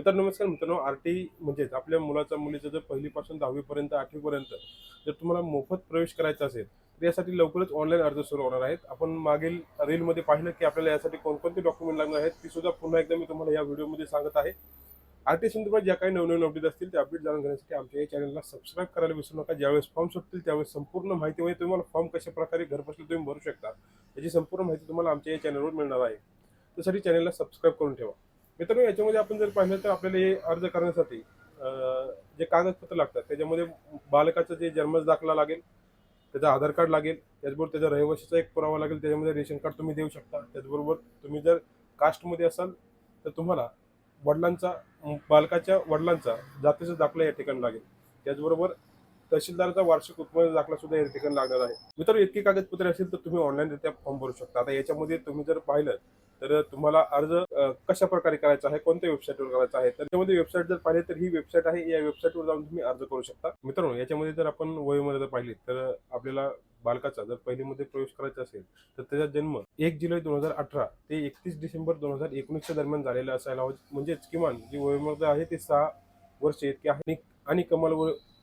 मित्रांनो नमस्कार मित्रांनो आर टी म्हणजेच आपल्या मुलाचा मुलीचं जर पहिलीपासून दहावीपर्यंत आठवीपर्यंत जर तुम्हाला मोफत प्रवेश करायचा असेल तर यासाठी लवकरच ऑनलाईन अर्ज सुरू होणार आहेत. आपण मागील रीलमध्ये पाहिलं की आपल्याला यासाठी कोणकोणते डॉक्युमेंट लागणार आहेत ती सुद्धा पुन्हा एकदा मी तुम्हाला या व्हिडिओमध्ये सांगत आहे. आर टी संदर्भात ज्या काही नवनवीन अपडेट असतील ते अपडेट जाणून घेण्यासाठी आमच्या या चॅनलला सबस्क्राईब करायला विसरू नका. ज्यावेळेस फॉर्म सुटतील त्यावेळेस संपूर्ण माहिती म्हणजे तुम्हाला फॉर्म कशा प्रकारे घरबसल्या तुम्ही भरू शकता याची संपूर्ण माहिती तुम्हाला आमच्या या चॅनलवर मिळणार आहे. त्यासाठी चॅनलला सबस्क्राईब करून ठेवा. मित्रांनो याच्यामध्ये आपण जर पाहिलं तर आपल्याला हे अर्ज करण्यासाठी जे कागदपत्र लागतात त्याच्यामध्ये बालकाचं जे जन्मच दाखला लागेल त्याचं आधार कार्ड लागेल त्याचबरोबर त्याचा रहिवाशीचा एक पुरावा लागेल त्याच्यामध्ये रेशन कार्ड तुम्ही देऊ शकता. त्याचबरोबर तुम्ही जर कास्टमध्ये असाल तर तुम्हाला वडिलांचा बालकाच्या वडिलांचा जातीचा दाखला या ठिकाणी लागेल. त्याचबरोबर तहसीलदारचा वार्षिक उत्पन्न दाखला सुद्धा या ठिकाणी लागणार आहे. मित्रांनो इतकी कागदपत्रे असेल तर तुम्ही ऑनलाईनरित्या फॉर्म भरू शकता. आता याच्यामध्ये तुम्ही जर पाहिलं तर तुम्हाला अर्ज कशा प्रकारे करायचा आहे कोणत्या वेबसाईटवर करायचा आहे तर त्यामध्ये वेबसाईट जर पाहिली तर ही वेबसाईट आहे या वेबसाईटवर जाऊन तुम्ही अर्ज करू शकता. मित्रांनो याच्यामध्ये जर आपण वयोमध्ये जर पाहिली तर आपल्याला बालकाचा जर पहिलीमध्ये प्रवेश करायचा असेल तर त्याचा जन्म एक जुलै दोन हजार अठरा ते एकतीस डिसेंबर दोन हजार एकोणीसच्या दरम्यान झालेला असायला हवं. म्हणजेच किमान जी वयोमध्ये आहे ते सहा वर्ष इतके आहे. आणि- आणि कमाल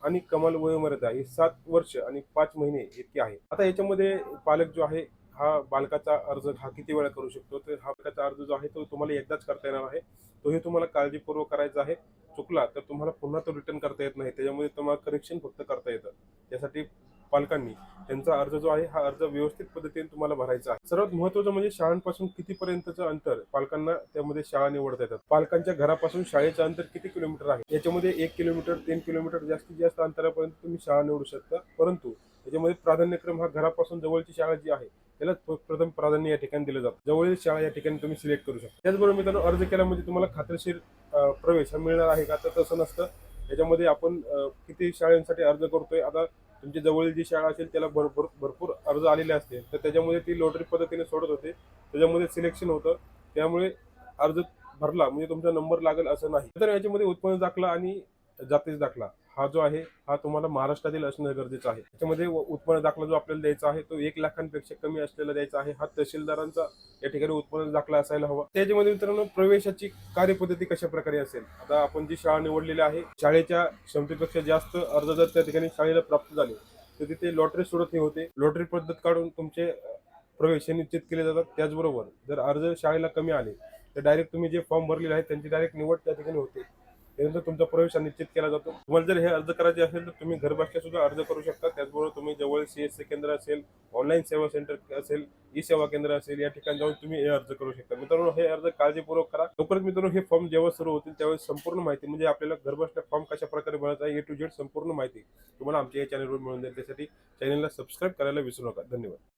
आणि कमाल वयोमर्यादा ही सात वर्ष आणि पाच महिने इतकी आहे. आता याच्यामध्ये पालक जो आहे हा बालकाचा अर्ज हा किती वेळा करू शकतो? तर हा बालकाचा अर्ज जो आहे तो तुम्हाला एकदाच करता येणार आहे. तोही तुम्हाला काळजीपूर्वक करायचा आहे. चुकला तर तुम्हाला पुन्हा तो रिटर्न करता येत नाही. त्याच्यामध्ये तुम्हाला करेक्शन फक्त करता येतं. त्यासाठी पालकांनी त्यांचा अर्ज जो आहे हा अर्ज व्यवस्थित पद्धतीने तुम्हाला भरायचा आहे. सर्वात महत्वाचं म्हणजे शाळांपासून कितीपर्यंतचं अंतर पालकांना त्यामध्ये शाळा निवडता येतात? पालकांच्या घरापासून शाळेचं अंतर किती किलोमीटर आहे? याच्यामध्ये एक किलोमीटर तीन किलोमीटर जास्तीत जास्त अंतरापर्यंत तुम्ही शाळा निवडू शकता. परंतु याच्यामध्ये प्राधान्यक्रम हा घरापासून जवळची शाळा जी आहे त्याला प्रथम प्राधान्य या ठिकाणी दिलं जातं. जवळील शाळा या ठिकाणी तुम्ही सिलेक्ट करू शकता. त्याचबरोबर मित्रांनो अर्ज केल्यामध्ये तुम्हाला खात्रीशीर प्रवेश हा मिळणार आहे का? तर तसं नसतं. याच्यामध्ये आपण किती शाळांसाठी अर्ज करतोय? आता तुमची जवळील जी शाळा असेल त्याला भरपूर भरपूर अर्ज आलेले असते. तर त्याच्यामध्ये ती लॉटरी पद्धतीने सोडत होते. त्याच्यामध्ये सिलेक्शन होतं. त्यामुळे अर्ज भरला. म्हणजे तुमचा नंबर लागेल असं नाही. तर याच्यामध्ये उत्पन्न दाखला आणि जातीचा दाखला. हा जो आहे हा तुम्हाला महाराष्ट्रातील असणं गरजेचं आहे. त्याच्यामध्ये व- उत्पन्न दाखला जो आपल्याला द्यायचा आहे तो एक लाखांपेक्षा कमी असलेला द्यायचा आहे. हा तहसीलदारांचा या ठिकाणी उत्पन्न दाखला असायला हवा. त्याच्यामध्ये मित्रांनो प्रवेशाची कार्यपद्धती कशा प्रकारे असेल? आता आपण जी शाळा निवडलेली आहे शाळेच्या क्षमतेपेक्षा जास्त अर्ज जर त्या ठिकाणी शाळेला प्राप्त झाले तर तिथे लॉटरी सोडत हे होते. लॉटरी पद्धत काढून तुमचे प्रवेश हे निश्चित केले जातात. त्याचबरोबर जर अर्ज शाळेला कमी आले तर डायरेक्ट तुम्ही जे फॉर्म भरलेले आहेत त्यांची डायरेक्ट निवड त्या ठिकाणी होते. त्यानंतर तुमचा प्रवेश निश्चित केला जातो तुम्हाला जर हे अर्ज करायचे असेल तर तुम्ही घरबसल्या सुद्धा अर्ज करू शकता. त्याचबरोबर तुम्ही जवळ सी एस सी केंद्र असेल ऑनलाईन सेवा सेंटर असेल ई सेवा केंद्र असेल या ठिकाणी जाऊन तुम्ही हे अर्ज करू शकता. मित्रांनो हे अर्ज काळजीपूर्वक करा. लवकरच मित्रांनो हे फॉर्म जेव्हा सुरू होतील त्यावेळेस संपूर्ण माहिती म्हणजे आपल्याला घरबसल्या फॉर्म कशा प्रकारे भरायचा आहे ए टू झेड संपूर्ण माहिती तुम्हाला आमच्या या चॅनलवर मिळून जाईल. त्यासाठी चॅनलला सबस्क्राईब करायला विसरू नका. धन्यवाद.